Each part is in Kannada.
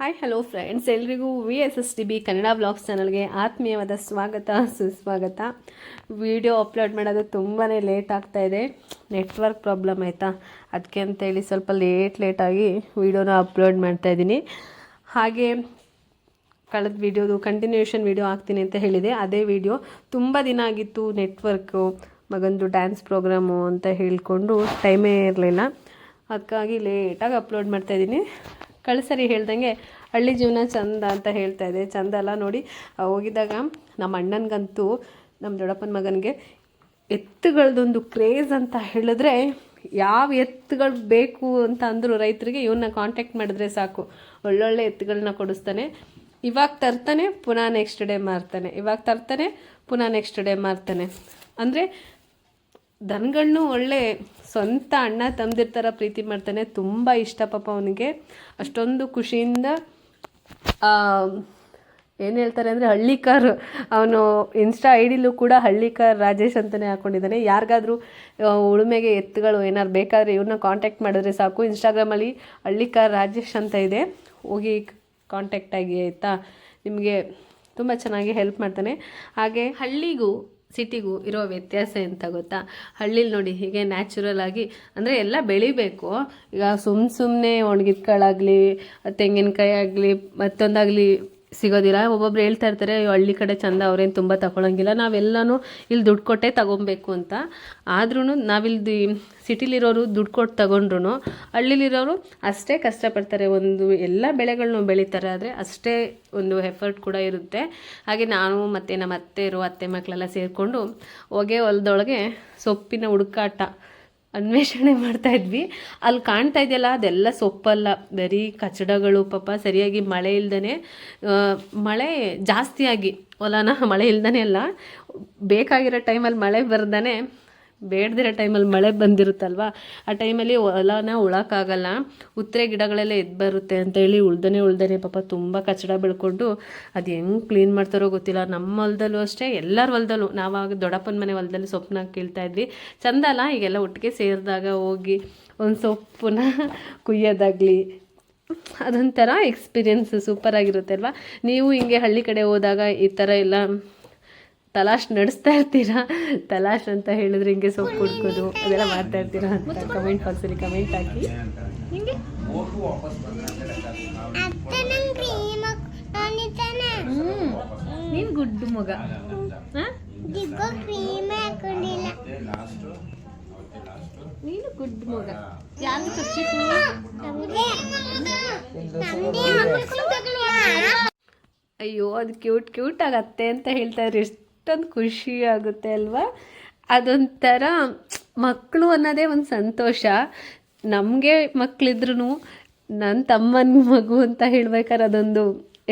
ಹಾಯ್ ಹಲೋ ಫ್ರೆಂಡ್ಸ್ ಎಲ್ರಿಗೂ V S S T B Kannada blogs ಚಾನಲ್ಗೆ ಆತ್ಮೀಯವಾದ ಸ್ವಾಗತ, ಸುಸ್ವಾಗತ. ವಿಡಿಯೋ ಅಪ್ಲೋಡ್ ಮಾಡೋದು ತುಂಬಾ ಲೇಟ್ ಆಗ್ತಾ ಇದೆ. ನೆಟ್ವರ್ಕ್ ಪ್ರಾಬ್ಲಮ್ ಆಯಿತಾ? ಅದಕ್ಕೆ ಅಂತೇಳಿ ಸ್ವಲ್ಪ ಲೇಟ್ ಲೇಟಾಗಿ ವೀಡಿಯೋನ ಅಪ್ಲೋಡ್ ಮಾಡ್ತಾ ಇದ್ದೀನಿ. ಹಾಗೆ ಕಳೆದ ವಿಡಿಯೋದು ಕಂಟಿನ್ಯೂಷನ್ ವಿಡಿಯೋ ಹಾಕ್ತೀನಿ ಅಂತ ಹೇಳಿದೆ. ಅದೇ ವಿಡಿಯೋ ತುಂಬ ದಿನ ಆಗಿತ್ತು ನೆಟ್ವರ್ಕು ಮಗಂದು ಡ್ಯಾನ್ಸ್ ಪ್ರೋಗ್ರಾಮು ಅಂತ ಹೇಳಿಕೊಂಡು ಟೈಮೇ ಇರಲಿಲ್ಲ. ಅದಕ್ಕಾಗಿ ಲೇಟಾಗಿ ಅಪ್ಲೋಡ್ ಮಾಡ್ತಾಯಿದ್ದೀನಿ ಕಳ್ಸರಿ ಹೇಳ್ದಂಗೆ ಹಳ್ಳಿ ಜೀವನ ಚಂದ ಅಂತ ಹೇಳ್ತಾ ಇದೆ. ಚಂದ ಅಲ್ಲ ನೋಡಿ. ಹೋಗಿದ್ದಾಗ ನಮ್ಮ ಅಣ್ಣನಿಗಂತೂ, ನಮ್ಮ ದೊಡ್ಡಪ್ಪನ ಮಗನಿಗೆ ಎತ್ತುಗಳದೊಂದು ಕ್ರೇಜ್ ಅಂತ ಹೇಳಿದ್ರೆ ಯಾವ ಎತ್ತುಗಳು ಬೇಕು ಅಂತ ಅಂದರು ರೈತರಿಗೆ ಇವನ್ನ ಕಾಂಟ್ಯಾಕ್ಟ್ ಮಾಡಿದ್ರೆ ಸಾಕು. ಒಳ್ಳೊಳ್ಳೆ ಎತ್ತುಗಳನ್ನ ಕೊಡಿಸ್ತಾನೆ. ಇವಾಗ ತರ್ತಾನೆ, ಪುನಃ ನೆಕ್ಸ್ಟ್ ಡೇ ಮಾರ್ತಾನೆ. ಇವಾಗ ತರ್ತಾನೆ, ಪುನಃ ನೆಕ್ಸ್ಟ್ ಡೇ ಮಾರ್ತಾನೆ. ಅಂದರೆ ದನಗಳನ್ನೂ ಒಳ್ಳೆ ಸ್ವಂತ ಅಣ್ಣ ತಂದಿರ್ತಾರ, ಪ್ರೀತಿ ಮಾಡ್ತಾನೆ. ತುಂಬ ಇಷ್ಟ ಪಾಪ ಅವನಿಗೆ. ಅಷ್ಟೊಂದು ಖುಷಿಯಿಂದ ಏನು ಹೇಳ್ತಾರೆ ಅಂದರೆ ಹಳ್ಳಿಕಾರ್, ಅವನು ಇನ್ಸ್ಟಾ ಐ ಡಿಲೂ ಕೂಡ ಹಳ್ಳಿಕಾರ್ ರಾಜೇಶ್ ಅಂತಲೇ ಹಾಕ್ಕೊಂಡಿದ್ದಾನೆ ಯಾರಿಗಾದರೂ ಉಳುಮೆಗೆ ಎತ್ತುಗಳು ಏನಾದ್ರು ಬೇಕಾದರೆ ಇವ್ರನ್ನ ಕಾಂಟ್ಯಾಕ್ಟ್ ಮಾಡಿದ್ರೆ ಸಾಕು. ಇನ್ಸ್ಟಾಗ್ರಾಮಲ್ಲಿ ಹಳ್ಳಿಕಾರ್ ರಾಜೇಶ್ ಅಂತ ಇದೆ. ಹೋಗಿ ಕಾಂಟ್ಯಾಕ್ಟ್ ಆಗಿ, ಆಯಿತಾ? ನಿಮಗೆ ತುಂಬ ಚೆನ್ನಾಗಿ ಹೆಲ್ಪ್ ಮಾಡ್ತಾನೆ. ಹಾಗೆ ಹಳ್ಳಿಗೂ ಸಿಟಿಗೂ ಇರೋ ವ್ಯತ್ಯಾಸ ಎಂತ ಗೊತ್ತಾ? ಹಳ್ಳಿಲಿ ನೋಡಿ ಹೀಗೆ ನ್ಯಾಚುರಲ್ ಆಗಿ, ಅಂದರೆ ಎಲ್ಲ ಬೆಳಿಬೇಕು. ಈಗ ಸುಮ್ಮ ಸುಮ್ಮನೆ ಒಣಗಿದ ಕಾಳಾಗಲಿ ತೆಂಗಿನಕಾಯಿ ಆಗಲಿ, ಮತ್ತೊಂದಾಗಲಿ ಸಿಗೋದಿಲ್ಲ. ಒಬ್ಬೊಬ್ರು ಹೇಳ್ತಾ ಇರ್ತಾರೆ ಹಳ್ಳಿ ಕಡೆ ಚಂದ, ಅವ್ರೇನು ತುಂಬ ತಗೊಳಂಗಿಲ್ಲ. ನಾವೆಲ್ಲನೂ ಇಲ್ಲಿ ದುಡ್ಡು ಕೊಟ್ಟೇ ತಗೊಬೇಕು ಅಂತ. ಆದ್ರೂ ನಾವಿಲ್ಲಿ ಸಿಟಿಲಿರೋರು ದುಡ್ಡು ಕೊಟ್ಟು ತಗೊಂಡ್ರು ಹಳ್ಳಿಲಿರೋರು ಅಷ್ಟೇ ಕಷ್ಟಪಡ್ತಾರೆ. ಒಂದು ಎಲ್ಲ ಬೆಳೆಗಳನ್ನೂ ಬೆಳೀತಾರೆ, ಆದರೆ ಅಷ್ಟೇ ಒಂದು ಎಫರ್ಟ್ ಕೂಡ ಇರುತ್ತೆ. ಹಾಗೆ ನಾನು ಮತ್ತು ನಮ್ಮ ಅತ್ತೆ ಇರೋ ಅತ್ತೆ ಮಕ್ಕಳೆಲ್ಲ ಸೇರಿಕೊಂಡು ಹೊಗೆ ಹೊಲದೊಳಗೆ ಸೊಪ್ಪಿನ ಹುಡುಕಾಟ. ಅನ್ವೇಷಣೆ ಮಾಡ್ತಾ ಇದ್ವಿ. ಅಲ್ಲಿ ಕಾಣ್ತಾ ಇದೆಯಲ್ಲ, ಅದೆಲ್ಲ ಸೊಪ್ಪಲ್ಲ, ಬರೀ ಕಚಡಗಳು, ಪಾಪ ಸರಿಯಾಗಿ ಮಳೆ ಇಲ್ದೇ ಮಳೆ ಜಾಸ್ತಿಯಾಗಿ, ಹೊಲನ ಮಳೆ ಇಲ್ದೇ ಅಲ್ಲ, ಬೇಕಾಗಿರೋ ಟೈಮಲ್ಲಿ ಮಳೆ ಬರ್ದೇ ಬೇಡದಿರೋ ಟೈಮಲ್ಲಿ ಮಳೆ ಬಂದಿರುತ್ತಲ್ವಾ? ಆ ಟೈಮಲ್ಲಿ ಹೊಲನ ಉಳಕ್ಕಾಗಲ್ಲ. ಉತ್ತರೆ ಗಿಡಗಳೆಲ್ಲ ಎದ್ದು ಬರುತ್ತೆ ಅಂತೇಳಿ ಉಳ್ದನೆ ಉಳ್ದನೆ ಪಾಪ ತುಂಬ ಕಚಡ ಬೆಳ್ಕೊಂಡು ಅದು ಹೆಂಗೆ ಕ್ಲೀನ್ ಮಾಡ್ತಾರೋ ಗೊತ್ತಿಲ್ಲ. ನಮ್ಮ ಹೊಲದಲ್ಲೂ ಅಷ್ಟೇ, ಎಲ್ಲರ ಹೊಲದಲ್ಲೂ. ನಾವಾಗ ದೊಡ್ಡಪ್ಪನ ಮನೆ ಹೊಲದಲ್ಲಿ ಸೊಪ್ಪನ್ನ ಕೀಳ್ತಾ ಇದ್ವಿ. ಚಂದ ಅಲ್ಲ, ಈಗೆಲ್ಲ ಒಟ್ಟಿಗೆ ಸೇರಿದಾಗ ಹೋಗಿ ಒಂದು ಸೊಪ್ಪನ್ನ ಕುಯ್ಯೋದಾಗಲಿ. ಅದೊಂಥರ ಎಕ್ಸ್ಪೀರಿಯನ್ಸ್ ಸೂಪರ್ ಆಗಿರುತ್ತೆ ಅಲ್ವಾ? ನೀವು ಹಿಂಗೆ ಹಳ್ಳಿ ಕಡೆ ಹೋದಾಗ ಈ ಥರ ಎಲ್ಲ ತಲಾಶ್ ನಡೆಸ್ತಾ ಇರ್ತೀರಾ? ತಲಾಶ್ ಅಂತ ಹೇಳಿದ್ರೆ ಹಿಂಗೆ ಸೊಪ್ಪು ಹುಡ್ಕೋದು ಅದೆಲ್ಲ ಮಾಡ್ತಾ ಇರ್ತೀರಾ ಅಂತ ಕಮೆಂಟ್ ಬಾಕ್ಸಲ್ಲಿ ಕಮೆಂಟ್ ಹಾಕಿ. ಹಿಂಗೆ? ನೀನು ಗುಡ್ಡು ಮಗ. ಹಾಂ? ನೀನು ಗುಡ್ ಮಗ. ಯಾರು ಅಯ್ಯೋ ಅದು ಕ್ಯೂಟ್ ಕ್ಯೂಟ್ ಆಗತ್ತೆ ಅಂತ ಹೇಳ್ತಾ ಇದ್ರು. ಎಷ್ಟೊಂದು ಖುಷಿ ಆಗುತ್ತೆ ಅಲ್ವಾ? ಅದೊಂಥರ ಮಕ್ಕಳು ಅನ್ನೋದೇ ಒಂದು ಸಂತೋಷ. ನಮಗೆ ಮಕ್ಕಳಿದ್ರು ನನ್ನ ತಮ್ಮನ ಮಗು ಅಂತ ಹೇಳ್ಬೇಕಾದ್ರೆ ಅದೊಂದು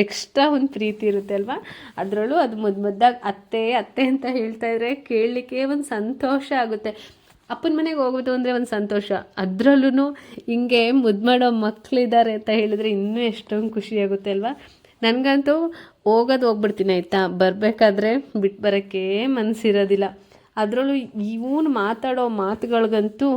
ಎಕ್ಸ್ಟ್ರಾ ಒಂದು ಪ್ರೀತಿ ಇರುತ್ತೆ ಅಲ್ವಾ? ಅದರಲ್ಲೂ ಅದು ಮುದ್ದು ಮುದ್ದಾಗಿ ಅತ್ತೆ ಅತ್ತೆ ಅಂತ ಹೇಳ್ತಾ ಇದ್ರೆ ಕೇಳಲಿಕ್ಕೆ ಒಂದು ಸಂತೋಷ ಆಗುತ್ತೆ. ಅಪ್ಪನ ಮನೆಗೆ ಹೋಗೋದು ಅಂದರೆ ಒಂದು ಸಂತೋಷ. ಅದರಲ್ಲೂ ಹಿಂಗೆ ಮುದ್ದು ಮಾಡೋ ಮಕ್ಕಳಿದ್ದಾರೆ ಅಂತ ಹೇಳಿದ್ರೆ ಇನ್ನೂ ಎಷ್ಟೊಂದು ಖುಷಿ ಆಗುತ್ತೆ ಅಲ್ವಾ? ನನಗಂತೂ ಹೋಗೋದು ಹೋಗ್ಬಿಡ್ತೀನಿ, ಆಯಿತಾ? ಬರಬೇಕಾದ್ರೆ ಬಿಟ್ಟು ಬರೋಕ್ಕೆ ಮನಸ್ಸಿರೋದಿಲ್ಲ ಅದರಲ್ಲೂ ಇವನು ಮಾತಾಡೋ ಮಾತುಗಳಿಗಂತೂ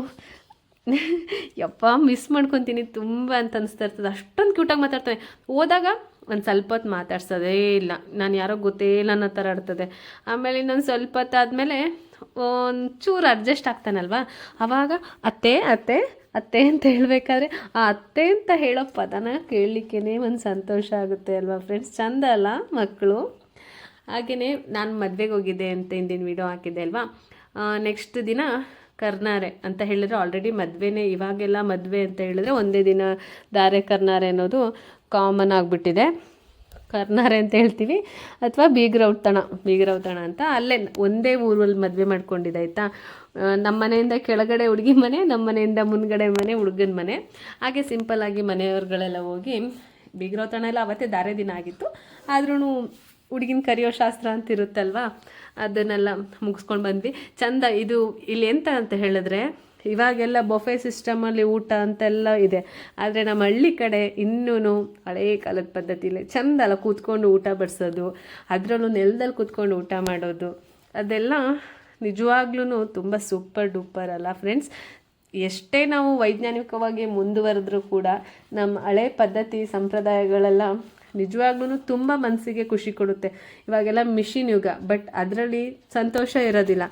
ಯಪ್ಪ ಮಿಸ್ ಮಾಡ್ಕೊತೀನಿ ತುಂಬ ಅಂತ ಅನಿಸ್ತಾ ಇರ್ತದೆ. ಅಷ್ಟೊಂದು ಕ್ಯೂಟಾಗಿ ಮಾತಾಡ್ತಾನೆ. ಹೋದಾಗ ಒಂದು ಸ್ವಲ್ಪ ಹೊತ್ತು ಮಾತಾಡ್ಸೋದೇ ಇಲ್ಲ. ನಾನು ಯಾರೋ ಗೊತ್ತೇ ಇಲ್ಲ ಅನ್ನೋ ಥರ ಆಡ್ತದೆ ಆಮೇಲೆ ಇನ್ನೊಂದು ಸ್ವಲ್ಪ ಹೊತ್ತು ಆದಮೇಲೆ ಒಂಚೂರು ಅಡ್ಜಸ್ಟ್ ಆಗ್ತಾನಲ್ವಾ? ಆವಾಗ ಅತ್ತೆ ಅತ್ತೆ ಅತ್ತೆ ಅಂತ ಹೇಳಬೇಕಾದ್ರೆ, ಆ ಅತ್ತೆ ಅಂತ ಹೇಳೋ ಪದನ ಕೇಳಲಿಕ್ಕೇ ಒಂದು ಸಂತೋಷ ಆಗುತ್ತೆ ಅಲ್ವಾ ಫ್ರೆಂಡ್ಸ್ ಚಂದ ಅಲ್ಲ ಮಕ್ಕಳು ಹಾಗೆಯೇ ನಾನು ಮದುವೆಗೆ ಹೋಗಿದ್ದೆ ಅಂತ ಇಂದಿನ ವಿಡಿಯೋ ಹಾಕಿದ್ದೆ ಅಲ್ವಾ? ನೆಕ್ಸ್ಟ್ ದಿನ ಕರ್ನಾರೆ ಅಂತ ಹೇಳಿದ್ರೆ ಆಲ್ರೆಡಿ ಮದುವೆನೇ, ಇವಾಗೆಲ್ಲ ಮದುವೆ ಅಂತ ಹೇಳಿದ್ರೆ ಒಂದೇ ದಿನ ದಾರೆ ಕರ್ನಾರೆ ಅನ್ನೋದು ಕಾಮನ್ ಆಗಿಬಿಟ್ಟಿದೆ. ಕರ್ನಾರೆ ಅಂತ ಹೇಳ್ತೀವಿ. ಅಥವಾ ಬೀಗ್ರೌತಣ ಬೀಗ್ರೌತಣ ಅಂತ. ಅಲ್ಲೇ ಒಂದೇ ಊರಲ್ಲಿ ಮದುವೆ ಮಾಡ್ಕೊಂಡಿದ್ದೆ ಆಯಿತಾ? ನಮ್ಮ ಮನೆಯಿಂದ ಕೆಳಗಡೆ ಹುಡುಗಿ ಮನೆ ನಮ್ಮ ಮನೆಯಿಂದ ಮುಂದ್ಗಡೆ ಮನೆ, ಹುಡುಗನ ಮನೆ. ಹಾಗೆ ಸಿಂಪಲ್ಲಾಗಿ ಮನೆಯವ್ರುಗಳೆಲ್ಲ ಹೋಗಿ ಬೀಗ್ರೌತಣ ಎಲ್ಲ ಅವತ್ತೇ ದಾರೆ ದಿನ ಆಗಿತ್ತು. ಆದ್ರೂ ಹುಡುಗಿನ ಕರೆಯೋ ಶಾಸ್ತ್ರ ಅಂತ ಇರುತ್ತಲ್ವಾ? ಅದನ್ನೆಲ್ಲ ಮುಗಿಸ್ಕೊಂಡು ಬಂದ್ವಿ. ಚಂದ, ಇದು ಇಲ್ಲಿ ಎಂತ ಅಂತ ಹೇಳಿದ್ರೆ ಇವಾಗೆಲ್ಲ ಬೊಫೆ ಸಿಸ್ಟಮಲ್ಲಿ ಊಟ ಅಂತೆಲ್ಲ ಇದೆ. ಆದರೆ ನಮ್ಮ ಹಳ್ಳಿ ಕಡೆ ಇನ್ನೂ ಹಳೇ ಕಾಲದ ಪದ್ಧತಿಲಿ ಚಂದ ಅಲ್ಲ ಕೂತ್ಕೊಂಡು ಊಟ ಬಡಿಸೋದು, ಅದರಲ್ಲೂ ನೆಲದಲ್ಲಿ ಕೂತ್ಕೊಂಡು ಊಟ ಮಾಡೋದು. ಅದೆಲ್ಲ ನಿಜವಾಗ್ಲೂ ತುಂಬ ಸೂಪರ್ ಡೂಪರ್ ಅಲ್ಲ. ಫ್ರೆಂಡ್ಸ್ ಎಷ್ಟೇ ನಾವು ವೈಜ್ಞಾನಿಕವಾಗಿ ಮುಂದುವರೆದ್ರೂ ಕೂಡ ನಮ್ಮ ಹಳೆ ಪದ್ಧತಿ, ಸಂಪ್ರದಾಯಗಳೆಲ್ಲ ನಿಜವಾಗ್ಲೂ ತುಂಬ ಮನಸ್ಸಿಗೆ ಖುಷಿ ಕೊಡುತ್ತೆ. ಇವಾಗೆಲ್ಲ ಮಿಷಿನ್ ಯುಗ ಬಟ್ ಅದರಲ್ಲಿ ಸಂತೋಷ ಇರೋದಿಲ್ಲ.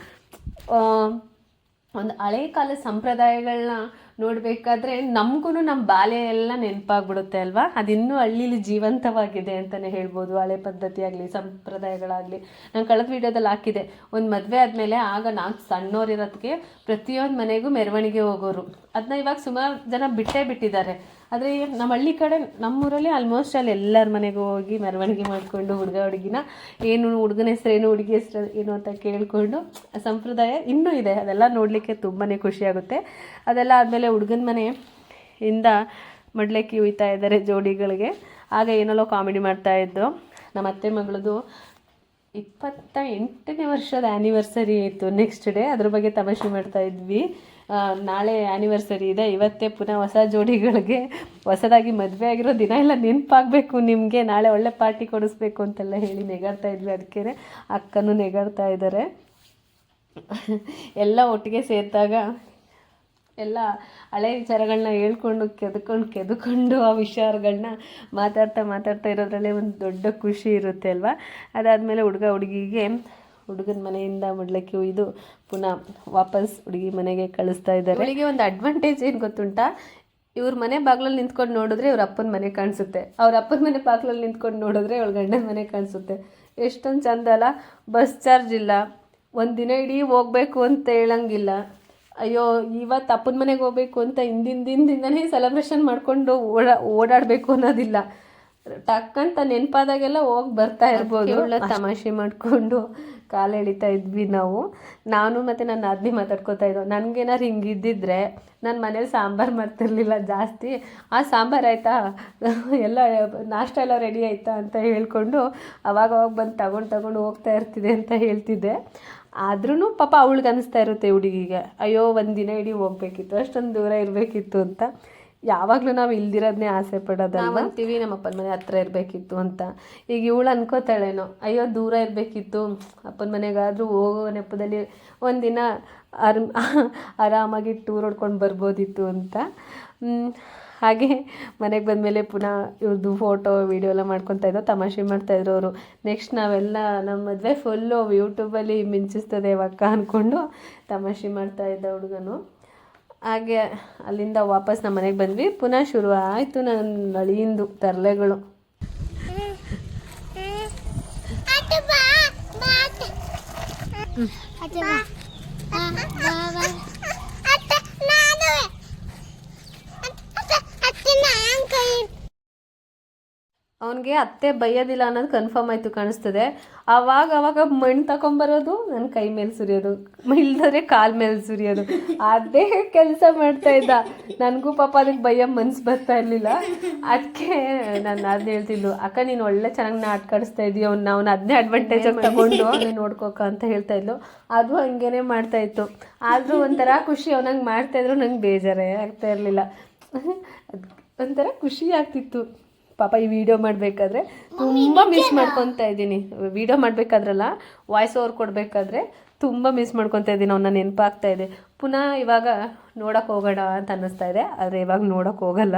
ಒಂದು ಹಳೆ ಕಾಲ ಸಂಪ್ರದಾಯಗಳನ್ನ ನೋಡಬೇಕಾದ್ರೆ ನಮಗೂ ನಮ್ಮ ಬಾಲ್ಯ ಎಲ್ಲ ನೆನಪಾಗ್ಬಿಡುತ್ತೆ ಅಲ್ವಾ? ಅದಿನ್ನೂ ಹಳ್ಳೀಲಿ ಜೀವಂತವಾಗಿದೆ ಅಂತಲೇ ಹೇಳ್ಬೋದು. ಹಳೆ ಪದ್ಧತಿ ಆಗಲಿ ಸಂಪ್ರದಾಯಗಳಾಗಲಿ. ನಾನು ಕಳೆದ ವೀಡಿಯೋದಲ್ಲಿ ಹಾಕಿದೆ. ಒಂದು ಮದುವೆ ಆದಮೇಲೆ ಆಗ ನಾಲ್ಕು ಸಣ್ಣವರಿರೋದಕ್ಕೆ ಪ್ರತಿಯೊಂದು ಮನೆಗೂ ಮೆರವಣಿಗೆ ಹೋಗೋರು. ಅದನ್ನ ಇವಾಗ ಸುಮಾರು ಜನ ಬಿಟ್ಟೇ ಬಿಟ್ಟಿದ್ದಾರೆ. ಆದರೆ ನಮ್ಮ ಹಳ್ಳಿ ಕಡೆ ನಮ್ಮೂರಲ್ಲಿ ಆಲ್ಮೋಸ್ಟ್ ಅಲ್ಲಿ ಎಲ್ಲರ ಮನೆಗೂ ಹೋಗಿ ಮೆರವಣಿಗೆ ಮಾಡಿಕೊಂಡು ಹುಡುಗ ಹುಡುಗಿನ ಏನು ಹುಡುಗನ ಏನು ಹುಡುಗಿ ಹೆಸರು ಏನು ಅಂತ ಕೇಳಿಕೊಂಡು ಸಂಪ್ರದಾಯ ಇನ್ನೂ ಇದೆ. ಅದೆಲ್ಲ ನೋಡಲಿಕ್ಕೆ ತುಂಬಾ ಖುಷಿಯಾಗುತ್ತೆ ಅದೆಲ್ಲ ಆದಮೇಲೆ ಹುಡುಗನ ಮನೆ ಇಂದ ಮಡ್ಲಕ್ಕಿ ಉಯ್ತಾ ಇದ್ದಾರೆ ಜೋಡಿಗಳಿಗೆ. ಆಗ ಏನಲ್ಲೋ ಕಾಮಿಡಿ ಮಾಡ್ತಾಯಿದ್ರು ನಮ್ಮ ಅತ್ತೆ ಮಗಳದು ಇಪ್ಪತ್ತ ಎಂಟನೇ ವರ್ಷದ ಆ್ಯನಿವರ್ಸರಿ ಇತ್ತು ನೆಕ್ಸ್ಟ್ ಡೇ ಅದ್ರ ಬಗ್ಗೆ ತಮಾಷೆ ಮಾಡ್ತಾ ಇದ್ವಿ. ಆ, ನಾಳೆ ಆ್ಯನಿವರ್ಸರಿ ಇದೆ. ಇವತ್ತೇ ಪುನಃ ಹೊಸ ಜೋಡಿಗಳಿಗೆ ಹೊಸದಾಗಿ ಮದುವೆ ಆಗಿರೋ ದಿನ ಎಲ್ಲ ನೆನಪಾಗಬೇಕು ನಿಮಗೆ. ನಾಳೆ ಒಳ್ಳೆ ಪಾರ್ಟಿ ಕೊಡಿಸ್ಬೇಕು ಅಂತೆಲ್ಲ ಹೇಳಿ ನೆಗಾಡ್ತಾ ಇದ್ವಿ ಅದಕ್ಕೆ ಅಕ್ಕನೂ ನೆಗಾಡ್ತಾ ಇದ್ದಾರೆ ಎಲ್ಲ ಒಟ್ಟಿಗೆ ಸೇರಿದಾಗ ಎಲ್ಲ ಹಳೆ ವಿಚಾರಗಳನ್ನ ಹೇಳ್ಕೊಂಡು ಕೆದ್ಕೊಂಡು ಕೆದ್ಕೊಂಡು ಆ ವಿಚಾರಗಳನ್ನ ಮಾತಾಡ್ತಾ ಮಾತಾಡ್ತಾ ಇರೋದ್ರಲ್ಲೇ ಒಂದು ದೊಡ್ಡ ಖುಷಿ ಇರುತ್ತೆ ಅಲ್ವಾ? ಅದಾದಮೇಲೆ ಹುಡುಗ ಹುಡುಗಿಗೆ ಹುಡುಗನ ಮನೆಯಿಂದ ಮಡ್ಲಕ್ಕಿ ಇದು ಪುನಃ ವಾಪಸ್ ಹುಡುಗಿ ಮನೆಗೆ ಕಳಿಸ್ತಾ ಇದ್ದಾರೆ. ಅವಳಿಗೆ ಒಂದು ಅಡ್ವಾಂಟೇಜ್ ಏನು ಗೊತ್ತುಂಟಾ? ಇವ್ರ ಮನೆ ಬಾಗ್ಲಲ್ಲಿ ನಿಂತ್ಕೊಂಡು ನೋಡಿದ್ರೆ ಇವ್ರ ಅಪ್ಪನ ಮನೆ ಕಾಣಿಸುತ್ತೆ. ಅವ್ರ ಅಪ್ಪನ ಮನೆ ಬಾಗ್ಲಲ್ಲಿ ನಿಂತ್ಕೊಂಡು ನೋಡಿದ್ರೆ ಇವಳ ಗಂಡನ ಮನೆ ಕಾಣಿಸುತ್ತೆ. ಎಷ್ಟೊಂದು ಚಂದ ಅಲ್ಲ? ಬಸ್ ಚಾರ್ಜ್ ಇಲ್ಲ. ಒಂದು ದಿನ ಇಡೀ ಹೋಗ್ಬೇಕು ಅಂತ ಹೇಳಂಗಿಲ್ಲ. ಅಯ್ಯೋ ಇವತ್ತು ಅಪ್ಪನ ಮನೆಗೆ ಹೋಗ್ಬೇಕು ಅಂತ ಹಿಂದಿನ ದಿನದಿಂದನೇ ಸೆಲೆಬ್ರೇಷನ್ ಮಾಡಿಕೊಂಡು ಓಡಾ, ಓಡಾಡಬೇಕು ಅನ್ನೋದಿಲ್ಲ. ಟಕ್ ಅಂತ ನೆನಪಾದಾಗೆಲ್ಲ ಹೋಗಿ ಬರ್ತಾ ಇರ್ಬೋದು. ತಮಾಷೆ ಮಾಡಿಕೊಂಡು ಕಾಲು ಎಳಿತಾ ಇದ್ವಿ ನಾವು. ನಾನು ಮತ್ತು ನನ್ನ ಅದ್ನಿ ಮಾತಾಡ್ಕೊತಾ ಇದ್ದೋ ನನಗೇನಾರು ಹಿಂಗಿದ್ದಿದ್ರೆ ನನ್ನ ಮನೇಲಿ ಸಾಂಬಾರು ಮಾಡ್ತಿರ್ಲಿಲ್ಲ ಜಾಸ್ತಿ. ಆ ಸಾಂಬಾರು ಆಯಿತಾ? ಎಲ್ಲ ನಾಷ್ಟ ಎಲ್ಲ ರೆಡಿ ಆಯ್ತಾ ಅಂತ ಹೇಳ್ಕೊಂಡು ಅವಾಗ ಅವಾಗ ಬಂದು ತಗೊಂಡು ತಗೊಂಡು ಹೋಗ್ತಾ ಇರ್ತಿದೆ ಅಂತ ಹೇಳ್ತಿದ್ದೆ. ಆದ್ರೂ ಪಾಪ ಅವಳಿಗೆ ಅನಿಸ್ತಾ ಇರುತ್ತೆ ಹುಡುಗಿಗೆ. ಅಯ್ಯೋ ಒಂದು ದಿನ ಇಡೀ ಹೋಗ್ಬೇಕಿತ್ತು ಅಷ್ಟೊಂದು ದೂರ ಇರಬೇಕಿತ್ತು ಅಂತ. ಯಾವಾಗಲೂ ನಾವು ಇಲ್ದಿರೋದನ್ನೇ ಆಸೆ ಪಡೋದಲ್ವ? ಅಂತೀವಿ, ನಮ್ಮ ಅಪ್ಪನ ಮನೆ ಹತ್ರ ಇರಬೇಕಿತ್ತು ಅಂತ. ಈಗ ಇವಳು ಅನ್ಕೋತಾಳೇನೋ, ಅಯ್ಯೋ, ದೂರ ಇರಬೇಕಿತ್ತು. ಅಪ್ಪನ ಮನೆಗಾದರೂ ಹೋಗೋ ನೆಪದಲ್ಲಿ ಒಂದಿನ ಆರ್ ಆರಾಮಾಗಿ ಟೂರ್ ಹೊಡ್ಕೊಂಡು ಬರ್ಬೋದಿತ್ತು ಅಂತ. ಹಾಗೆ ಮನೆಗೆ ಬಂದಮೇಲೆ ಪುನಃ ಇವ್ರದ್ದು ಫೋಟೋ ವೀಡಿಯೋ ಎಲ್ಲ ಮಾಡ್ಕೊತಾ ಇದ್ದೋ, ತಮಾಷೆ ಮಾಡ್ತಾಯಿದ್ರು ಅವರು. ನೆಕ್ಸ್ಟ್ ನಾವೆಲ್ಲ ನಮ್ಮ ಮದುವೆ ಫುಲ್ಲು ಯೂಟ್ಯೂಬಲ್ಲಿ ಮಿಂಚಿಸ್ತದೆ ಅಕ್ಕ ಅಂದ್ಕೊಂಡು ತಮಾಷೆ ಮಾಡ್ತಾ ಇದ್ದ ಹುಡುಗನು. ಹಾಗೆ ಅಲ್ಲಿಂದ ವಾಪಸ್ ನಮ್ಮ ಮನೆಗೆ ಬಂದ್ವಿ. ಪುನಃ ಶುರು ಆಯಿತು ನನ್ನ ಅಳಿಯಿಂದು ತರಲೆಗಳು. Ate ಅವನಿಗೆ ಅತ್ತೆ ಬೈಯೋದಿಲ್ಲ ಅನ್ನೋದು ಕನ್ಫರ್ಮ್ ಆಯಿತು ಕಾಣಿಸ್ತದೆ. ಆವಾಗ ಅವಾಗ ಮಣ್ಣು ತಗೊಂಬರೋದು ನನ್ನ ಕೈ ಮೇಲೆ ಸುರಿಯೋದು. ಇಲ್ದರೆ ಕಾಲ್ ಮೇಲೆ ಸುರಿಯೋದು. ಅದೇ ಕೆಲಸ ಮಾಡ್ತಾ ಇದ್ದ. ನನಗೂ ಪಾಪ ಅದಕ್ಕೆ ಭಯ ಮನ್ಸು ಬರ್ತಾ ಇರಲಿಲ್ಲ. ಅದಕ್ಕೆ ನಾನು ಅದನ್ನ ಹೇಳ್ತಿದ್ಲು, ಅಕ್ಕ, ನೀನು ಒಳ್ಳೆ ಚೆನ್ನಾಗಿ ನಾಟ್ಕಾಡಿಸ್ತಾ ಇದೀಯ? ಅವ್ನು ನಾವು ಅದನ್ನೇ ಅಡ್ವಾಂಟೇಜ್ ಆಗಿ ತಗೊಂಡು ನೋಡ್ಕೋಕ ಅಂತ ಹೇಳ್ತಾ ಇದ್ಲು. ಅದು ಹಂಗೇನೆ ಮಾಡ್ತಾ ಇತ್ತು. ಆದರೂ ಒಂಥರ ಖುಷಿ ಅವನಂಗೆ ಮಾಡ್ತಾ ಇದ್ರು, ನಂಗೆ ಬೇಜಾರೇ ಆಗ್ತಾ ಇರಲಿಲ್ಲ. ಒಂಥರ ಖುಷಿ ಆಗ್ತಿತ್ತು. ಪಾಪ ಈ ವಿಡಿಯೋ ಮಾಡಬೇಕಾದ್ರೆ ತುಂಬ ಮಿಸ್ ಮಾಡ್ಕೊತಾ ಇದ್ದೀನಿ. ವಿಡಿಯೋ ಮಾಡಬೇಕಾದ್ರಲ್ಲ ವಾಯ್ಸ್ ಓವರ್ ಕೊಡಬೇಕಾದ್ರೆ ತುಂಬ ಮಿಸ್ ಮಾಡ್ಕೊತ ಇದ್ದೀನಿ ಅವನ್ನ ನೆನಪಾಗ್ತಾ ಇದೆ. ಪುನಃ ಇವಾಗ ನೋಡೋಕೆ ಹೋಗೋಣ ಅಂತ ಅನ್ನಿಸ್ತಾ ಇದೆ ಆದರೆ ಇವಾಗ ನೋಡೋಕೆ ಹೋಗಲ್ಲ.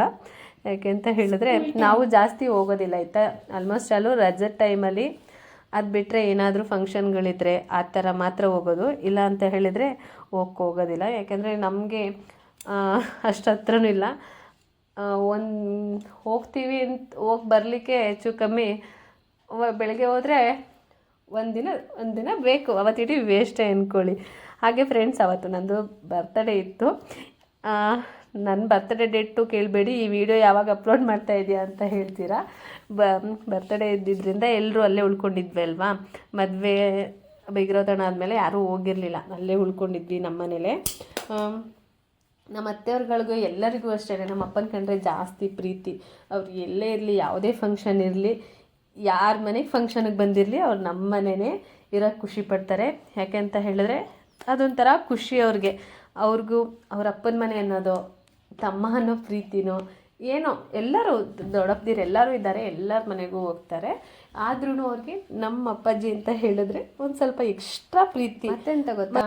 ಯಾಕೆ ಅಂತ ಹೇಳಿದ್ರೆ ನಾವು ಜಾಸ್ತಿ ಹೋಗೋದಿಲ್ಲ ಆಯಿತಾ? ಆಲ್ಮೋಸ್ಟ್ ಅಲ್ಲೂ ರಜದ ಟೈಮಲ್ಲಿ ಅದು ಬಿಟ್ಟರೆ ಏನಾದರೂ ಫಂಕ್ಷನ್ಗಳಿದ್ರೆ ಆ ಥರ ಮಾತ್ರ ಹೋಗೋದು. ಇಲ್ಲ ಅಂತ ಹೇಳಿದರೆ ಹೋಗಕ್ಕೆ ಹೋಗೋದಿಲ್ಲ. ಯಾಕೆಂದರೆ ನಮಗೆ ಅಷ್ಟು ಹತ್ರನೂ ಇಲ್ಲ. ಒಂದು ಹೋಗ್ತೀವಿ ಅಂತ ಹೋಗಿ ಬರಲಿಕ್ಕೆ ಹೆಚ್ಚು ಕಮ್ಮಿ ಬೆಳಗ್ಗೆ ಹೋದರೆ ಒಂದಿನ ಒಂದಿನ ಬೇಕು. ಅವತ್ತಿಡೀ ವೇಸ್ಟೇ ಅಂದ್ಕೊಳ್ಳಿ ಹಾಗೆ ಫ್ರೆಂಡ್ಸ್ ಅವತ್ತು ನಂದು ಬರ್ತಡೇ ಇತ್ತು. ನನ್ನ ಬರ್ತಡೇ ಡೇಟು ಕೇಳಬೇಡಿ, ಈ ವಿಡಿಯೋ ಯಾವಾಗ ಅಪ್ಲೋಡ್ ಮಾಡ್ತಾ ಇದೆಯಾ ಅಂತ ಹೇಳ್ತೀರಾ? ಬ ಬರ್ತಡೇ ಇದ್ದಿದ್ದರಿಂದ ಎಲ್ಲರೂ ಅಲ್ಲೇ ಉಳ್ಕೊಂಡಿದ್ವಿ ಅಲ್ವಾ? ಮದುವೆ ಬೈಗಿರೋದಣ ಆದಮೇಲೆ ಯಾರೂ ಹೋಗಿರಲಿಲ್ಲ. ಅಲ್ಲೇ ಉಳ್ಕೊಂಡಿದ್ವಿ ನಮ್ಮ ಮನೇಲೆ ನಮ್ಮ ಅತ್ತೆಯವ್ರಗಳಿಗೂ ಎಲ್ಲರಿಗೂ ಅಷ್ಟೇ, ನಮ್ಮ ಅಪ್ಪನ ಕಂಡ್ರೆ ಜಾಸ್ತಿ ಪ್ರೀತಿ. ಅವ್ರು ಎಲ್ಲೇ ಇರಲಿ, ಯಾವುದೇ ಫಂಕ್ಷನ್ ಇರಲಿ, ಯಾರ ಮನೆಗೆ ಫಂಕ್ಷನಿಗೆ ಬಂದಿರಲಿ, ಅವ್ರು ನಮ್ಮ ಮನೆಯೇ ಇರೋಕ್ಕೆ ಖುಷಿ ಪಡ್ತಾರೆ. ಯಾಕೆ ಅಂತ ಹೇಳಿದ್ರೆ, ಅದೊಂಥರ ಖುಷಿ ಅವ್ರಿಗೆ. ಅವ್ರಿಗೂ ಅವ್ರ ಅಪ್ಪನ ಮನೆ ಅನ್ನೋದು, ತಮ್ಮ ಅನ್ನೋ ಪ್ರೀತಿನೋ, ಏನೋ, ಎಲ್ಲರೂ ದೊಡ್ಡಪ್ಪದಿರು ಎಲ್ಲರೂ ಇದ್ದಾರೆ, ಎಲ್ಲರ ಮನೆಗೂ ಹೋಗ್ತಾರೆ. ಆದ್ರೂ ಅವ್ರಿಗೆ ನಮ್ಮ ಅಪ್ಪಾಜಿ ಅಂತ ಹೇಳಿದ್ರೆ ಒಂದು ಸ್ವಲ್ಪ ಎಕ್ಸ್ಟ್ರಾ ಪ್ರೀತಿ. ಮತ್ತೆಂತ ಗೊತ್ತಾ?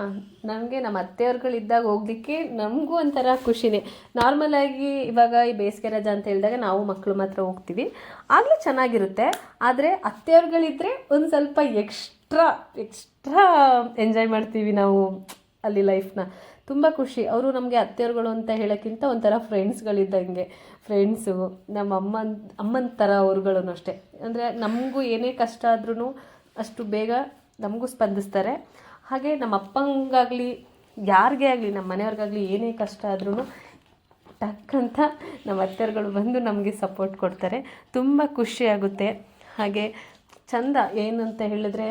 ನನಗೆ ನಮ್ಮ ಅತ್ತೆಯವ್ರುಗಳಿದ್ದಾಗ ಹೋಗ್ಲಿಕ್ಕೆ ನಮಗೂ ಒಂಥರ ಖುಷಿನೇ. ನಾರ್ಮಲ್ ಆಗಿ ಇವಾಗ ಈ ಬೇಸಿಗೆ ರಜಾ ಅಂತ ಹೇಳಿದಾಗ ನಾವು ಮಕ್ಕಳು ಮಾತ್ರ ಹೋಗ್ತೀವಿ. ಆಗಲೂ ಚೆನ್ನಾಗಿರುತ್ತೆ. ಆದರೆ ಅತ್ತೆಯವ್ರುಗಳಿದ್ರೆ ಒಂದು ಸ್ವಲ್ಪ ಎಕ್ಸ್ಟ್ರಾ ಎಕ್ಸ್ಟ್ರಾ ಎಂಜಾಯ್ ಮಾಡ್ತೀವಿ ನಾವು ಅಲ್ಲಿ ಲೈಫ್ನ ತುಂಬ ಖುಷಿ. ಅವರು ನಮಗೆ ಅತ್ತೆಯವ್ರುಗಳು ಅಂತ ಹೇಳೋಕ್ಕಿಂತ ಒಂಥರ ಫ್ರೆಂಡ್ಸ್ಗಳಿದ್ದಂಗೆ ಫ್ರೆಂಡ್ಸು ನಮ್ಮ ಅಮ್ಮನ ಅಮ್ಮನ ಥರ ಅವ್ರುಗಳು ಅಷ್ಟೇ. ಅಂದರೆ ನಮಗೂ ಏನೇ ಕಷ್ಟ ಆದ್ರೂ ಅಷ್ಟು ಬೇಗ ನಮಗೂ ಸ್ಪಂದಿಸ್ತಾರೆ. ಹಾಗೆ ನಮ್ಮ ಅಪ್ಪಂಗಾಗಲಿ, ಯಾರಿಗೆ ಆಗಲಿ, ನಮ್ಮ ಮನೆಯವ್ರಿಗಾಗಲಿ ಏನೇ ಕಷ್ಟ ಆದ್ರೂ ಟಕ್ಕಂತ ನಮ್ಮ ಅತ್ತೆಯರುಗಳು ಬಂದು ನಮಗೆ ಸಪೋರ್ಟ್ ಕೊಡ್ತಾರೆ. ತುಂಬ ಖುಷಿಯಾಗುತ್ತೆ ಹಾಗೆ ಚಂದ ಏನಂತ ಹೇಳಿದ್ರೆ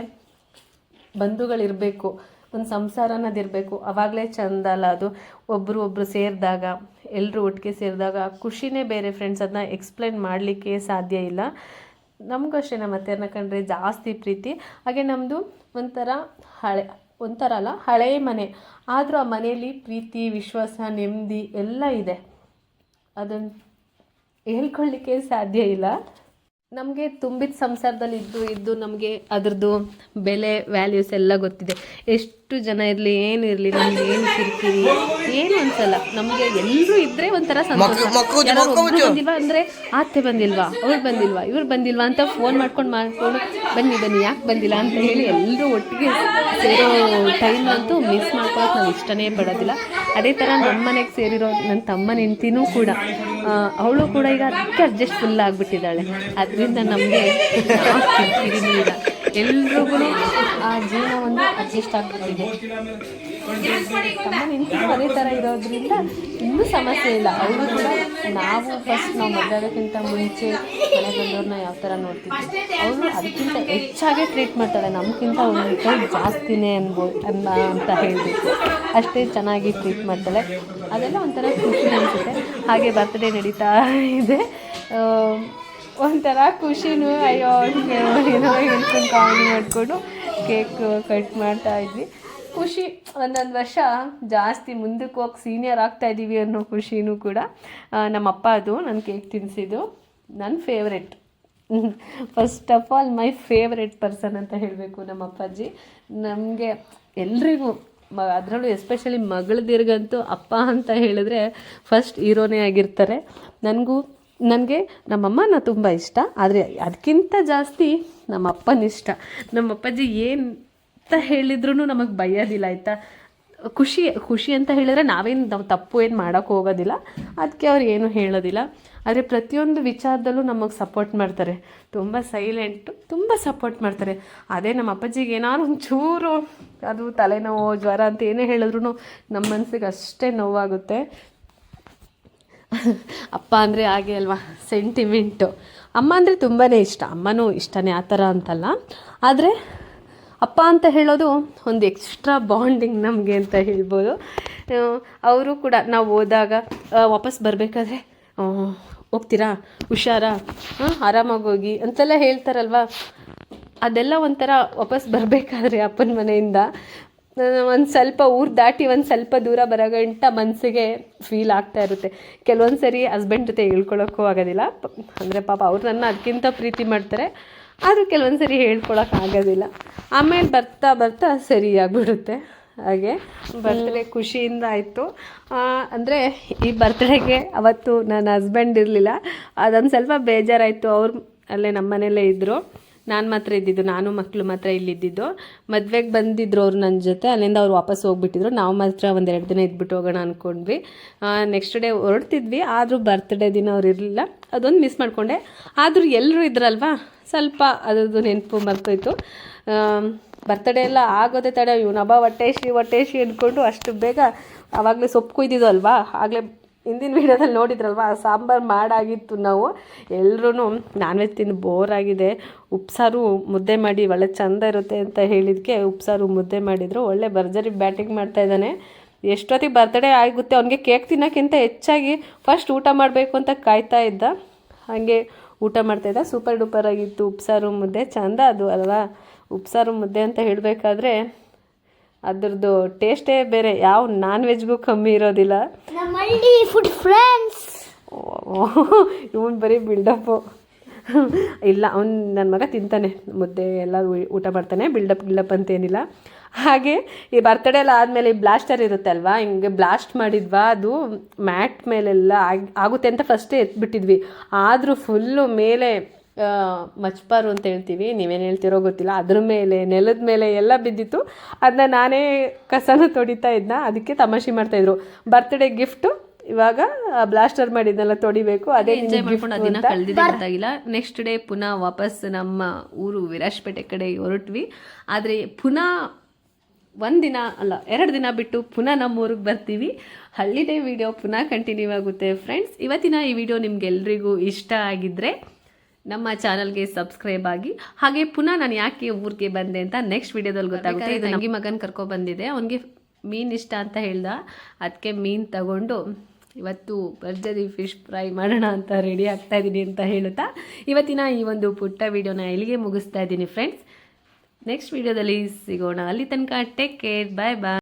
ಬಂಧುಗಳಿರಬೇಕು. ಒಂದು ಸಂಸಾರ ಅನ್ನೋದಿರಬೇಕು ಅವಾಗಲೇ ಚಂದ ಅಲ್ಲ ಅದು. ಒಬ್ಬರು ಒಬ್ಬರು ಸೇರಿದಾಗ ಎಲ್ಲರೂ ಒಟ್ಟಿಗೆ ಸೇರಿದಾಗ ಖುಷಿನೇ ಬೇರೆ ಫ್ರೆಂಡ್ಸ್ ಅದನ್ನ ಎಕ್ಸ್ಪ್ಲೈನ್ ಮಾಡಲಿಕ್ಕೆ ಸಾಧ್ಯ ಇಲ್ಲ. ನಮಗೂ ಅಷ್ಟೇ ನಮ್ಮ ಅತ್ತೆಯನ್ನು ಕಂಡ್ರೆ ಜಾಸ್ತಿ ಪ್ರೀತಿ. ಹಾಗೆ ನಮ್ಮದು ಒಂಥರ ಹಳೆ, ಒಂಥರ ಅಲ್ಲ ಹಳೆಯ ಮನೆ. ಆದರೂ ಆ ಮನೆಯಲ್ಲಿ ಪ್ರೀತಿ, ವಿಶ್ವಾಸ, ನೆಮ್ಮದಿ ಎಲ್ಲ ಇದೆ. ಅದನ್ನು ಹೇಳ್ಕೊಳ್ಳಿಕ್ಕೆ ಸಾಧ್ಯ ಇಲ್ಲ. ನಮಗೆ ತುಂಬಿದ ಸಂಸಾರದಲ್ಲಿ ಇದ್ದು ಇದ್ದು ನಮಗೆ ಅದರದ್ದು ಬೆಲೆ ವ್ಯಾಲ್ಯೂಸ್ ಎಲ್ಲ ಗೊತ್ತಿದೆ. ಎಷ್ಟು ಜನ ಇರಲಿ ಏನು ಇರಲಿ ನಮ್ಗೆ ಏನು ಕಿರಿಕಿರಿ ಏನು ಅನ್ಸಲ್ಲ. ನಮಗೆ ಎಲ್ಲರೂ ಇದ್ರೆ ಒಂಥರ ಸಂತೋಷ. ಬಂದಿಲ್ವಾ ಅಂದರೆ ಆತೆ ಬಂದಿಲ್ವಾ ಅವ್ರು ಬಂದಿಲ್ವಾ ಇವ್ರು ಬಂದಿಲ್ವಾ ಅಂತ ಫೋನ್ ಮಾಡ್ಕೊಂಡು ಮಾಡ್ಕೊಂಡು ಬನ್ನಿ ಬನ್ನಿ ಯಾಕೆ ಬಂದಿಲ್ಲ? ಅಂತ ಹೇಳಿ ಎಲ್ಲರೂ ಒಟ್ಟಿಗೆ ಸೇರೋ ಟೈಮ್ ಅಂತೂ ಮಿಸ್ ಮಾಡ್ಕೊಳಕ್ಕೆ ನಾವು ಇಷ್ಟನೇ ಪಡೋದಿಲ್ಲ. ಅದೇ ಥರ ನಮ್ಮ ಮನೆಗೆ ಸೇರಿರೋ ನನ್ನ ತಮ್ಮನ ಹೆಂಡ್ತಿನೂ ಕೂಡ. ಅವಳು ಕೂಡ ಈಗ ಅದಕ್ಕೆ ಅಡ್ಜಸ್ಟ್ ಫುಲ್ ಆಗಿಬಿಟ್ಟಿದ್ದಾಳೆ. ಅದರಿಂದ ನಮಗೆ ಎಲ್ರಿಗೂ ಆ ಜೀವನ ಒಂದು ಅಡ್ಜಸ್ಟ್ ಆಗ್ಬಿಟ್ಟಿದೆ ನಿಂತು ಅದೇ ಥರ ಇರೋದ್ರಿಂದ ಇನ್ನೂ ಸಮಸ್ಯೆ ಇಲ್ಲ. ಅವರು ಕೂಡ ನಾವು ಫಸ್ಟ್ ನಾವು ಮದುವೆ ಮುಂಚೆ ಮನೆ ಬಂದವ್ರನ್ನ ಯಾವ ಥರ ನೋಡ್ತೀವಿ ಅವರು ಅದಕ್ಕಿಂತ ಹೆಚ್ಚಾಗೆ ಟ್ರೀಟ್ ಮಾಡ್ತಾಳೆ. ನಮಗಿಂತ ಒಂದು ಕೈ ಜಾಸ್ತಿನೇ ಅನ್ಬೋದು ಅನ್ನ ಅಂತ ಹೇಳಿ ಅಷ್ಟೇ ಚೆನ್ನಾಗಿ ಟ್ರೀಟ್ ಮಾಡ್ತಾಳೆ. ಅದೆಲ್ಲ ಒಂಥರ ಖುಷಿ ಅನಿಸುತ್ತೆ ಹಾಗೆ ಬರ್ತ್ಡೇ ನಡೀತಾ ಇದೆ. ಒಂಥರ ಖುಷಿನೂ, ಅಯ್ಯೋ ಏನೋ ಹೇಳ್ಕೊಂಡು ಕಾಮಿಡಿ ಮಾಡಿಕೊಂಡು ಕೇಕ್ ಕಟ್ ಮಾಡ್ತಾ ಇದ್ವಿ. ಖುಷಿ, ಒಂದೊಂದು ವರ್ಷ ಜಾಸ್ತಿ ಮುಂದಕ್ಕೆ ಹೋಗಿ ಸೀನಿಯರ್ ಆಗ್ತಾ ಇದ್ದೀವಿ ಅನ್ನೋ ಖುಷಿನೂ ಕೂಡ. ನಮ್ಮ ಅಪ್ಪ ಅದು ನನ್ನ ಕೇಕ್ ತಿನ್ನಿಸಿದ್ದು ನನ್ನ favourite first of all my favourite person ಅಂತ ಹೇಳಬೇಕು ನಮ್ಮ ಅಪ್ಪಾಜಿ ನಮಗೆ ಎಲ್ರಿಗೂ ಮ, ಅದರಲ್ಲೂ ಎಸ್ಪೆಷಲಿ ಮಗಳದಿರ್ಗಂತೂ ಅಪ್ಪ ಅಂತ ಹೇಳಿದ್ರೆ ಫಸ್ಟ್ ಹೀರೋನೇ ಆಗಿರ್ತಾರೆ. ನನಗೂ, ನನಗೆ ನಮ್ಮಮ್ಮನ ತುಂಬ ಇಷ್ಟ. ಆದರೆ ಅದಕ್ಕಿಂತ ಜಾಸ್ತಿ ನಮ್ಮ ಅಪ್ಪನ ಇಷ್ಟ. ನಮ್ಮ ಅಪ್ಪಾಜಿ ಏನು ಅಂತ ಹೇಳಿದ್ರು ನಮಗೆ ಬಯ್ಯೋದಿಲ್ಲ, ಆಯಿತಾ? ಖುಷಿ ಖುಷಿ ಅಂತ ಹೇಳಿದ್ರೆ ನಾವೇನು, ನಾವು ತಪ್ಪು ಏನು ಮಾಡೋಕ್ಕೆ ಹೋಗೋದಿಲ್ಲ. ಅದಕ್ಕೆ ಅವ್ರು ಏನು ಹೇಳೋದಿಲ್ಲ. ಆದರೆ ಪ್ರತಿಯೊಂದು ವಿಚಾರದಲ್ಲೂ ನಮಗೆ ಸಪೋರ್ಟ್ ಮಾಡ್ತಾರೆ. ತುಂಬ ಸೈಲೆಂಟು ತುಂಬ ಸಪೋರ್ಟ್ ಮಾಡ್ತಾರೆ. ಅದೇ ನಮ್ಮ ಅಪ್ಪಾಜಿಗೆ ಏನಾದ್ರು ಒಂಚೂರು ಅದು ತಲೆನೋವು, ಜ್ವರ ಅಂತ ಏನೇ ಹೇಳಿದ್ರು ನಮ್ಮ ಮನಸ್ಸಿಗೆ ಅಷ್ಟೇ ನೋವಾಗುತ್ತೆ. ಅಪ್ಪ ಅಂದರೆ ಹಾಗೆ ಅಲ್ವಾ ಸೆಂಟಿಮೆಂಟು ಅಮ್ಮ ಅಂದರೆ ತುಂಬಾ ಇಷ್ಟ. ಅಮ್ಮನೂ ಇಷ್ಟನೇ, ಆ ಥರ ಅಂತಲ್ಲ. ಆದರೆ ಅಪ್ಪ ಅಂತ ಹೇಳೋದು ಒಂದು ಎಕ್ಸ್ಟ್ರಾ ಬಾಂಡಿಂಗ್ ನಮಗೆ ಅಂತ ಹೇಳ್ಬೋದು. ಅವರು ಕೂಡ ನಾವು ಹೋದಾಗ ವಾಪಸ್ ಬರಬೇಕಾದ್ರೆ ಹೋಗ್ತೀರಾ? ಹುಷಾರಾ? ಹಾಂ, ಆರಾಮಾಗಿ ಹೋಗಿ. ಅಂತೆಲ್ಲ ಹೇಳ್ತಾರಲ್ವ? ಅದೆಲ್ಲ ಒಂಥರ ವಾಪಸ್ ಬರಬೇಕಾದ್ರೆ ಅಪ್ಪನ ಮನೆಯಿಂದ. ಒಂದು ಸ್ವಲ್ಪ ಊರು ದಾಟಿ ಒಂದು ಸ್ವಲ್ಪ ದೂರ ಬರೋಗಂಟ ಮನಸ್ಸಿಗೆ ಫೀಲ್ ಆಗ್ತಾ ಇರುತ್ತೆ. ಕೆಲವೊಂದು ಸರಿ ಹಸ್ಬೆಂಡ್ ಜೊತೆ ಹೇಳ್ಕೊಳ್ಳೋಕ್ಕೂ ಆಗೋದಿಲ್ಲ. ಅಂದರೆ ಪಾಪ ಅವ್ರು ನನ್ನ ಅದಕ್ಕಿಂತ ಪ್ರೀತಿ ಮಾಡ್ತಾರೆ. ಆದರೂ ಕೆಲವೊಂದು ಸರಿ ಹೇಳ್ಕೊಳಕ್ಕೆ ಆಗೋದಿಲ್ಲ. ಆಮೇಲೆ ಬರ್ತಾ ಬರ್ತಾ ಸರಿ ಆಗಿಬಿಡುತ್ತೆ. ಹಾಗೆ ಬರ್ತ್ಡೇ ಖುಷಿಯಿಂದ ಆಯಿತು. ಅಂದರೆ ಈ ಬರ್ತ್ಡೇಗೆ ಅವತ್ತು ನನ್ನ ಹಸ್ಬೆಂಡ್ ಇರಲಿಲ್ಲ. ಅದೊಂದು ಸ್ವಲ್ಪ ಬೇಜಾರಾಯಿತು. ಅವ್ರು ಅಲ್ಲೇ ನಮ್ಮ ಮನೆಯಲ್ಲೇ ಇದ್ದರು ನಾನು ಮಾತ್ರ ಇದ್ದಿದ್ದು ನಾನು ಮಕ್ಕಳು ಮಾತ್ರ ಇಲ್ಲಿದ್ದಿದ್ದು. ಮದುವೆಗೆ ಬಂದಿದ್ರು ಅವ್ರು ನನ್ನ ಜೊತೆ. ಅಲ್ಲಿಂದ ಅವ್ರು ವಾಪಸ್ ಹೋಗ್ಬಿಟ್ಟಿದ್ರು. ನಾವು ಮಾತ್ರ ಒಂದೆರಡು ದಿನ ಇದ್ಬಿಟ್ಟು ಹೋಗೋಣ ಅಂದ್ಕೊಂಡ್ವಿ ನೆಕ್ಸ್ಟ್ ಡೇ ಹೊರಡ್ತಿದ್ವಿ. ಆದರೂ ಬರ್ತ್ಡೇ ದಿನ ಅವ್ರು ಇರಲಿಲ್ಲ. ಅದೊಂದು ಮಿಸ್ ಮಾಡಿಕೊಂಡೆ. ಆದರೂ ಎಲ್ಲರೂ ಇದ್ರಲ್ವಾ? ಸ್ವಲ್ಪ ಅದರದ್ದು ನೆನಪು ಮರ್ತೋಯ್ತು ಬರ್ತಡೇ ಎಲ್ಲ ಆಗೋದೇ ತಡ, ಇವನು ಹಬ್ಬ ಹೊಟ್ಟೆಶಿ ಹೊಟ್ಟೆಶಿ ಅಂದ್ಕೊಂಡು ಅಷ್ಟು ಬೇಗ ಆವಾಗಲೇ ಸೊಪ್ಪು ಕುಯ್ದಿದ್ದು ಅಲ್ವಾ ಆಗಲೇ ಹಿಂದಿನ ವೀಡಿಯೋದಲ್ಲಿ ನೋಡಿದ್ರಲ್ವಾ? ಆ ಸಾಂಬಾರು ಮಾಡಾಗಿತ್ತು ನಾವು. ಎಲ್ಲರೂ ನಾನ್ ವೆಜ್ ತಿಂದು ಬೋರ್ ಆಗಿದೆ. ಉಪ್ಸಾರು ಮುದ್ದೆ ಮಾಡಿ, ಒಳ್ಳೆ ಚಂದ ಇರುತ್ತೆ ಅಂತ ಹೇಳಿದ್ಕೆ ಉಪ್ಸಾರು ಮುದ್ದೆ ಮಾಡಿದರು. ಒಳ್ಳೆ ಭರ್ಜರಿ ಬ್ಯಾಟಿಂಗ್ ಮಾಡ್ತಾ ಇದ್ದಾನೆ. ಎಷ್ಟೊತ್ತಿಗೆ ಬರ್ತಡೇ ಆಗುತ್ತೆ? ಅವನಿಗೆ ಕೇಕ್ ತಿನ್ನೋಕ್ಕಿಂತ ಹೆಚ್ಚಾಗಿ ಫಸ್ಟ್ ಊಟ ಮಾಡಬೇಕು ಅಂತ ಕಾಯ್ತಾ ಇದ್ದ. ಹಾಗೆ ಊಟ ಮಾಡ್ತಾಯಿದ್ದ ಸೂಪರ್ ಡೂಪರ್ ಆಗಿತ್ತು ಉಪ್ಸಾರು ಮುದ್ದೆ. ಚಂದ ಅದು ಅಲ್ವಾ? ಉಪ್ಸಾರು ಮುದ್ದೆ ಅಂತ ಹೇಳಬೇಕಾದ್ರೆ ಅದರದ್ದು ಟೇಸ್ಟೇ ಬೇರೆ. ಯಾವ ನಾನ್ ವೆಜ್ಗೂ ಕಮ್ಮಿ ಇರೋದಿಲ್ಲ. ಫುಡ್ ಫ್ರೆಂಡ್ಸ್ ಇವನು ಬರೀ ಬಿಲ್ಡಪ್ಪು ಇಲ್ಲ ಅವ್ನು ನನ್ನ ಮಗ ತಿಂತಾನೆ ಮುದ್ದೆ ಎಲ್ಲ ಊಟ ಮಾಡ್ತಾನೆ ಬಿಲ್ಡಪ್ ಗಿಲ್ಡಪ್ ಅಂತೇನಿಲ್ಲ. ಹಾಗೆ ಈ ಬರ್ತಡೇ ಎಲ್ಲ ಆದಮೇಲೆ ಈ ಬ್ಲಾಸ್ಟರ್ ಇರುತ್ತೆ ಅಲ್ವಾ? ಹಿಂಗೆ ಬ್ಲಾಸ್ಟ್ ಮಾಡಿದ್ವಾ ಅದು ಮ್ಯಾಟ್ ಮೇಲೆಲ್ಲ ಆಗ್- ಆಗುತ್ತೆ ಅಂತ ಫಸ್ಟೇ ಎತ್ಬಿಟ್ಟಿದ್ವಿ. ಆದರೂ ಫುಲ್ಲು ಮೇಲೆ ಮಚ್ಪಾರು ಅಂತ ಹೇಳ್ತೀವಿ. ನೀವೇನು ಹೇಳ್ತಿರೋ ಗೊತ್ತಿಲ್ಲ. ಅದ್ರ ಮೇಲೆ ನೆಲದ ಮೇಲೆ ಎಲ್ಲ ಬಿದ್ದಿತ್ತು. ಅದನ್ನ ನಾನೇ ಕಸನ ತೊಡಿತಾ ಇದ್ನ. ಅದಕ್ಕೆ ತಮಾಷೆ ಮಾಡ್ತಾಯಿದ್ರು ಬರ್ತ್ಡೇ ಗಿಫ್ಟು ಇವಾಗ ಬ್ಲಾಸ್ಟರ್ ಮಾಡಿದ್ನೆಲ್ಲ ತೊಡಿಬೇಕು. ಅದೇ ಎಂಜಾಯ್ ಮಾಡ್ಕೊಂಡು ದಿನ ಕಳೆದಿದೆ ಗೊತ್ತಾಗಿಲ್ಲ. ನೆಕ್ಸ್ಟ್ ಡೇ ಪುನಃ ವಾಪಸ್ ನಮ್ಮ ಊರು ವಿರಾಜ್ಪೇಟೆ ಕಡೆ ಹೊರಟ್ವಿ. ಆದರೆ ಪುನಃ ಒಂದಿನ ದಿನ ಅಲ್ಲ ಎರಡು ದಿನ ಬಿಟ್ಟು ಪುನಃ ನಮ್ಮ ಊರಿಗೆ ಬರ್ತೀವಿ. ಹಳ್ಳಿದೇ ವಿಡಿಯೋ ಪುನಃ ಕಂಟಿನ್ಯೂ ಆಗುತ್ತೆ ಫ್ರೆಂಡ್ಸ್ ಇವತ್ತಿನ ಈ ವಿಡಿಯೋ ನಿಮ್ಗೆಲ್ರಿಗೂ ಇಷ್ಟ ಆಗಿದ್ದರೆ ನಮ್ಮ ಚಾನಲ್ಗೆ ಸಬ್ಸ್ಕ್ರೈಬ್ ಆಗಿ. ಹಾಗೆ ಪುನಃ ನಾನು ಯಾಕೆ ಊರಿಗೆ ಬಂದೆ ಅಂತ ನೆಕ್ಸ್ಟ್ ವಿಡಿಯೋದಲ್ಲಿ ಗೊತ್ತಾಗುತ್ತೆ. ಇದು ನಂಗಿ ಮಗನ ಕರ್ಕೊ ಬಂದಿದೆ. ಅವನಿಗೆ ಮೀನು ಇಷ್ಟ ಅಂತ ಹೇಳ್ದ. ಅದಕ್ಕೆ ಮೀನು ತಗೊಂಡು ಇವತ್ತು ಭರ್ಜರಿ ಫಿಶ್ ಫ್ರೈ ಮಾಡೋಣ ಅಂತ ರೆಡಿ ಆಗ್ತಾ ಇದ್ದೀನಿ ಅಂತ ಹೇಳುತ್ತಾ. ಇವತ್ತಿನ ಈ ಒಂದು ಪುಟ್ಟ ವಿಡಿಯೋನ ಇಲ್ಲಿಗೆ ಮುಗಿಸ್ತಾ ಇದ್ದೀನಿ ಫ್ರೆಂಡ್ಸ್ ನೆಕ್ಸ್ಟ್ ವಿಡಿಯೋದಲ್ಲಿ ಸಿಗೋಣ. ಅಲ್ಲಿ ತನಕ ಟೇಕ್ ಕೇರ್ ಬಾಯ್ ಬಾಯ್